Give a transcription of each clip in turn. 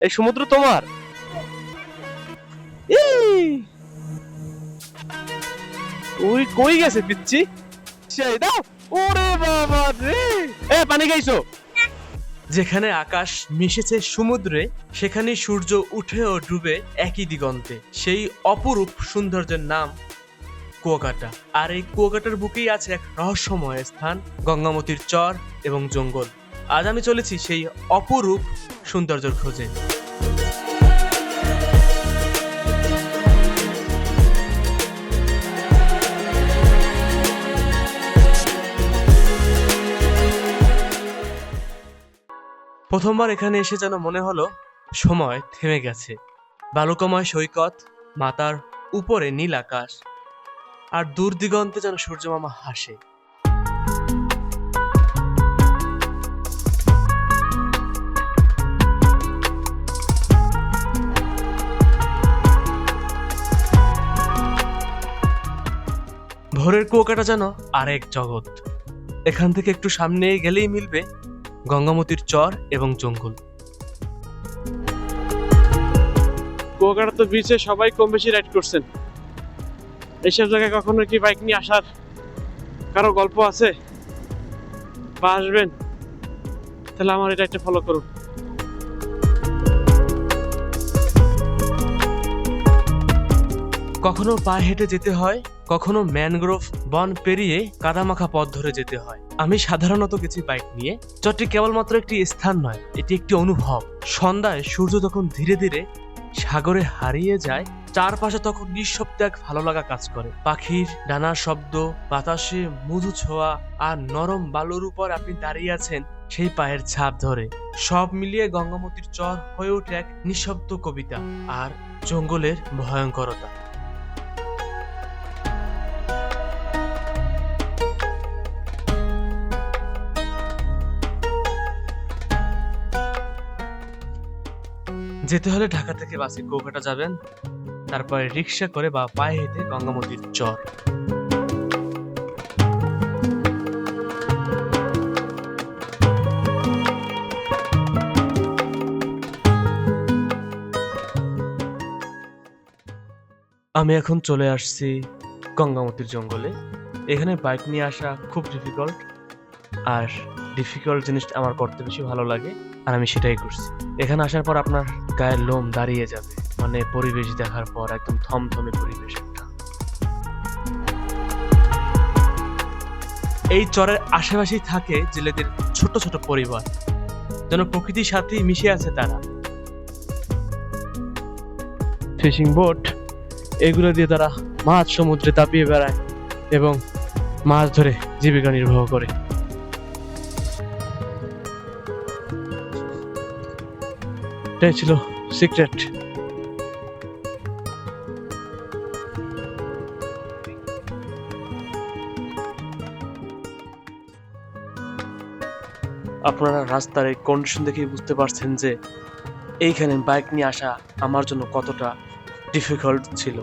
এই সমুদ্র তোমার? ওই কই গেছে পিচ্ছি? সেই দাও! ওরে বাবা রে! এ, পানি যেখানে আকাশ মিশেছে সমুদ্রে, সেখানে সূর্য উঠে ও ডুবে একই দিগন্তে। সেই অপরূপ সৌন্দর্যের নাম কুয়াকাটা। আর এই কুয়াকাটার বুকেই আছে এক রহস্যময় স্থান, গঙ্গামতির চর এবং জঙ্গল। আজ আমি চলেছি সেই অপরূপ সৌন্দর্যের খোঁজে। প্রথমবার এখানে এসে যেন মনে হলো সময় থেমে গেছে। বালুকময় সৈকত, মাতার উপরে নীল আকাশ, আর দূর দিগন্তে যেন সূর্যমামা হাসে। ভোরের কুয়াকাটা যেন আরেক জগৎ। এখান থেকে একটু সামনে গেলেই মিলবে গঙ্গামতির চর এবং জঙ্গল। কুয়াকাটা তো বিচে সবাই কম বেশি রাইড করছেন। এইসব জায়গায় কখনো কি বাইক নিয়ে আসার কারও গল্প আছে? বা আসবেন? তাহলে আমার এটা একটা ফলো করুন। কখনো পায়ে হেঁটে যেতে হয়? কখনো ম্যানগ্রোভ বন পেরিয়ে কাদামাখা পথ ধরে যেতে হয়। আমি সাধারণত গেছি বাইক নিয়ে চরটি কেবলমাত্র একটি স্থান নয়, এটি একটি অনুভব। সন্ধ্যায় সূর্য যখন ধীরে ধীরে সাগরে হারিয়ে যায়, চারপাশে তখন নিঃশব্দ এক ভালো লাগা কাজ করে। পাখির ডানার শব্দ, বাতাসে মধু ছোঁয়া আর নরম বালুর উপর আপনি দাঁড়িয়ে আছেন সেই পায়ের ছাপ ধরে। সব মিলিয়ে গঙ্গামতির চর হয়ে ওঠে এক নিঃশব্দ কবিতা আর জঙ্গলের ভয়ঙ্করতা। যেতে হলে ঢাকা থেকে বাসে কৌকাটা যাবেন, তারপরে রিক্সা করে বা পায়ে হেঁটে গঙ্গা গঙ্গামতির চর। আমি এখন চলে আসছি গঙ্গামতির জঙ্গলে। এখানে বাইক নিয়ে আসা খুব ডিফিকাল্ট আর ডিফিকাল্ট জিনিসটা আমার করতে বেশি ভালো লাগে, আর আমি সেটাই করছি। এখানে আসার পর আপনার গায়ের লোম দাঁড়িয়ে যাবে। মানে পরিবেশ দেখার পর, একদম থমথমে পরিবেশ এই চরের আশেপাশেই থাকে জেলেদের ছোট ছোট পরিবার। যেন প্রকৃতির সাথে মিশে আছে তারা। ফিশিং বোট, এগুলো দিয়ে তারা মাছ সমুদ্রে তাপিয়ে বেড়ায় এবং মাছ ধরে জীবিকা নির্বাহ করে। এটাই ছিল সিক্রেট। আপনারা রাস্তার এই কন্ডিশন দেখেই বুঝতে পারছেন যে এইখানে বাইক নিয়ে আসা আমার জন্য কতটা ডিফিকাল্ট ছিল।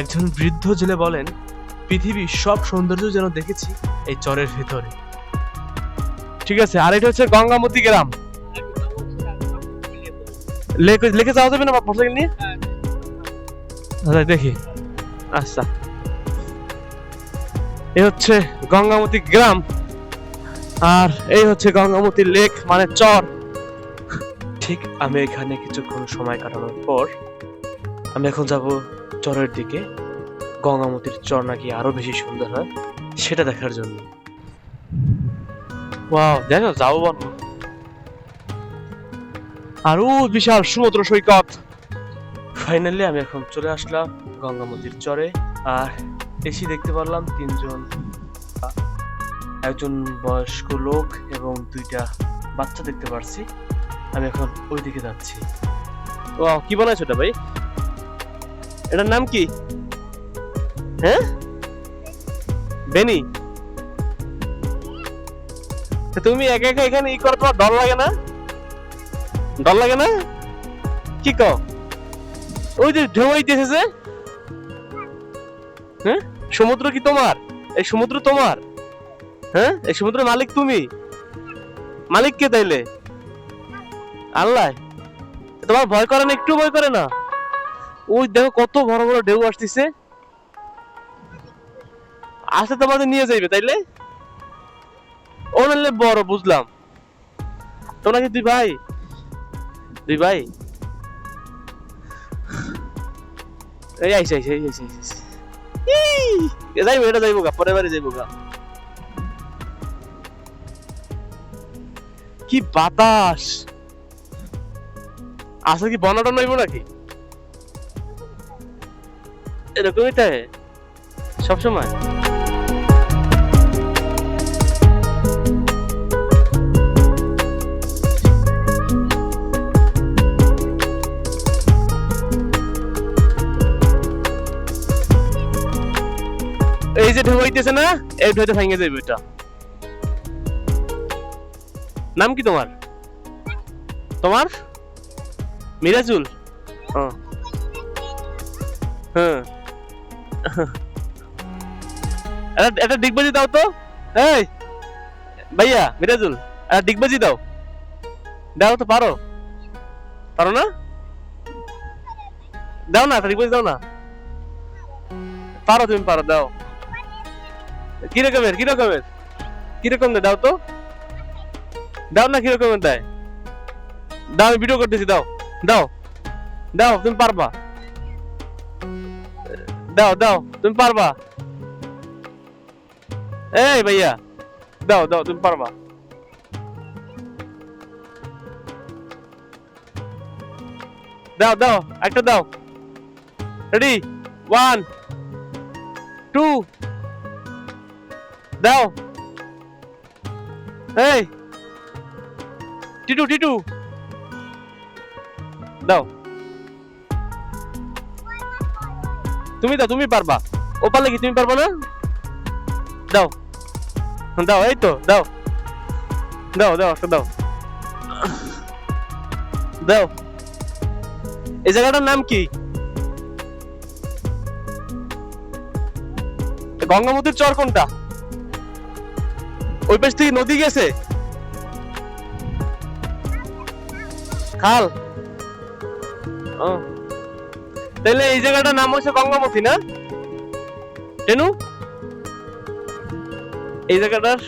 একজন বৃদ্ধ জেলে বলেন পৃথিবীর সব সৌন্দর্য যেন দেখেছি এই চরের ভেতরে। ঠিক আছে, আর এটা হচ্ছে গঙ্গামতি গ্রাম। লেখে যাওয়া যাবে না মোটরসাইকেল নিয়ে? আচ্ছা দেখি। আচ্ছা। এ হচ্ছে গঙ্গামতি গ্রাম, আর এই হচ্ছে গঙ্গামতি লেক মানে চর। ঠিক আমি এখানে কিছুক্ষণ সময় কাটানোর পর আমি এখন যাব চরের দিকে। গঙ্গামতির চর নাকি আরও বেশি সুন্দর হয় সেটা দেখার জন্য। ওয়াও দেখো বন্ধু আরও বিশাল সমুদ্র সৈকত। ফাইনালি আমি এখন চলে আসলাম গঙ্গামতির চরে আর এসে দেখতে পারলাম তিনজন একজন বয়স্ক লোক এবং দুইটা বাচ্চা দেখতে পারছি। আমি এখন ওই দিকে যাচ্ছি। ও কি বানাইছো এটা ভাই? এটার নাম কি? হ্যাঁ? বেনি। তুমি একা একা এখানে ই করো ডর লাগে না? ডর লাগে না? কি কও? ওই যে ঢেউ হইতেছে যে। হ্যাঁ? সমুদ্র কি তোমার? এই সমুদ্র তোমার। হ্যাঁ? এই সমুদ্রের মালিক তুমি। মালিক কে তাইলে? আল্লাহ। তোমার ভয় করে না, একটু ভয় করে না। ওই দেখো কত বড় বড় ঢেউ আসতেছে। আসলে তোমাদের নিয়ে যাইবে, তাইলে? ও নাহলে বড়, বুঝলাম। তোমরা কি দুই ভাই। দুই ভাই। এই আইসে আইসে আইসে আইসে যাইবো, এটা যাইবো গা, পরের বারে যাইবো গা। কি বাতাস! আসলে কি বনাটা নইব নাকি? এরকমই তাই, সবসময়। এই যে ঢেউ হইতেছে না, এই ঢেউতে ভেঙে যাবে এটা। নাম কি তোমার? তোমার? মিরাজুল। হ্যাঁ। এটা ডিগবাজি দাও তো। এই, ভাইয়া, মিরাজুল এটা ডিগবাজি দাও। দাও তো, পারো। পারো না? দাও না ডিগবাজি দাও না। পারো, তুমি পারো, দাও। কি রকমের কি রকমের কি রকম দেয় দাও তো। দাও না কি রকমের দেয়। দাও, আমি ভিডিও করতেছি, দাও। দাও। দাও, তুমি পারবা। দাও দাও, তুমি পারবা। এই ভাইয়া, দাও দাও, তুমি পারবা। দাও দাও, একটা দাও। রেডি ওয়ান টু দাও। এই। টিটু টিটু। দাও। তুমি দাও, তুমি পারবা। ও পারলে কি তুমি পারবা না? দাও। দাও, এই তো, দাও। দাও দাও দাও। দাও। এই জায়গাটার নাম কি? গঙ্গামতির চর কোনটা? ওই পাশ থেকে নদী গেছে? খাল। তাহলে এই জায়গাটার নাম হচ্ছে গঙ্গামতি, না? টেনু? এই জায়গাটার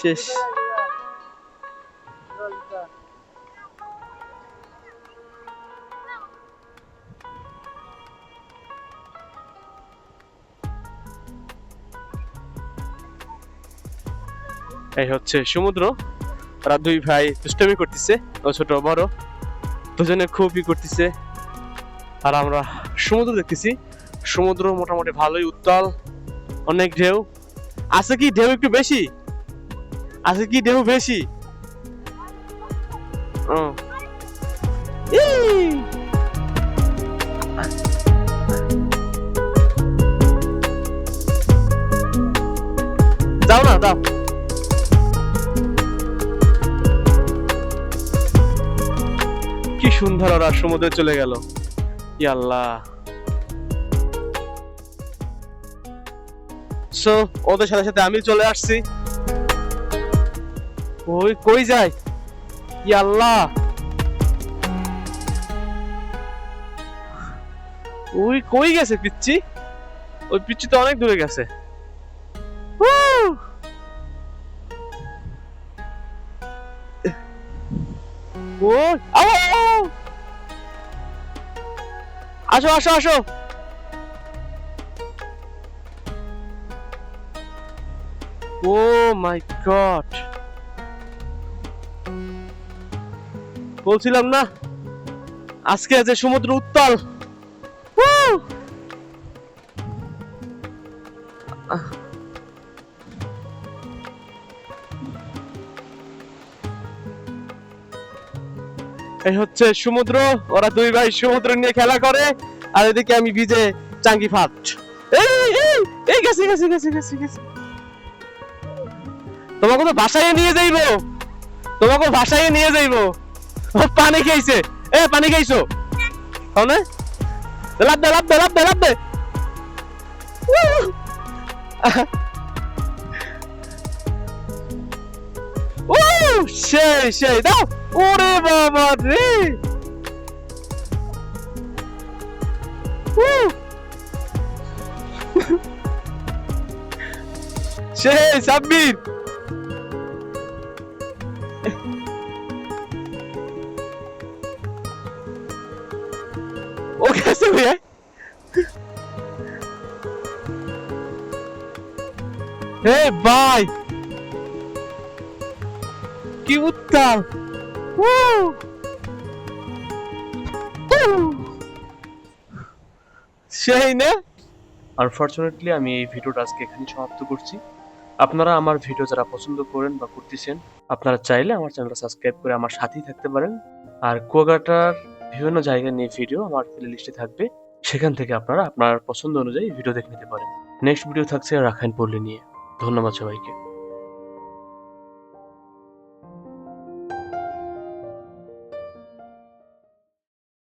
শেষ। এই হচ্ছে সমুদ্র। ওরা দুই ভাই দুষ্টমি করতেছে, ও ছোট বড়। দুজনে খুবই করতেছে। আর আমরা সমুদ্র দেখতেছি। সমুদ্র মোটামুটি ভালোই উত্তাল, অনেক ঢেউ। আছে কি ঢেউ একটু বেশি? আছে কি ঢেউ বেশি! যাও না, যাও। সুন্দর ওরা সমুদ্রে চলে গেল। ই আল্লাহ। সো ওদের সাথে সাথে আমি চলে আসছি। ওই কই যায়? ই আল্লাহ। ওই কই গেছে পিচ্ছি ওই পিচ্ছি তো অনেক দূরে গেছে। ও। আসো আসো আসো। Oh my God. বলছিলাম না আজকে যে সমুদ্র উত্তাল। এই হচ্ছে সমুদ্র, ওরা দুই ভাই সমুদ্র নিয়ে খেলা করে, আর এদিকে আমি ভিজে চাঙ্গি ফাট। এই গেছে গেছে গেছে গেছে গেছে। তোমাকে তো বাসায় নিয়ে যাইবো। তোমাকে বাসায় নিয়ে যাইবো। পানি খাইছে এ, পানি খাইছো খাও না। লাভ দে লাভ দে, লাভ ও সেই সেই দাও ওরে বাবা রে উহ। সেই সাব্বির ও कैसे हुआ है ए भाई কি উত্তাল। সেই না। আনফর্চুনেটলি আমি এই ভিডিওটা আজকে এখানে সমাপ্ত করছি। আপনারা আমার ভিডিও যারা পছন্দ করেন বা করতেছেন, আপনারা চাইলে আমার চ্যানেলটা সাবস্ক্রাইব করে আমার সাথেই থাকতে পারেন। আর কুয়াকাটার বিভিন্ন জায়গা নিয়ে ভিডিও আমার প্লে লিস্টে থাকবে। সেখান থেকে আপনারা আপনার পছন্দ অনুযায়ী ভিডিও দেখে নিতে পারেন। নেক্সট ভিডিও থাকছে রাখাইন পল্লী নিয়ে। ধন্যবাদ সবাইকে।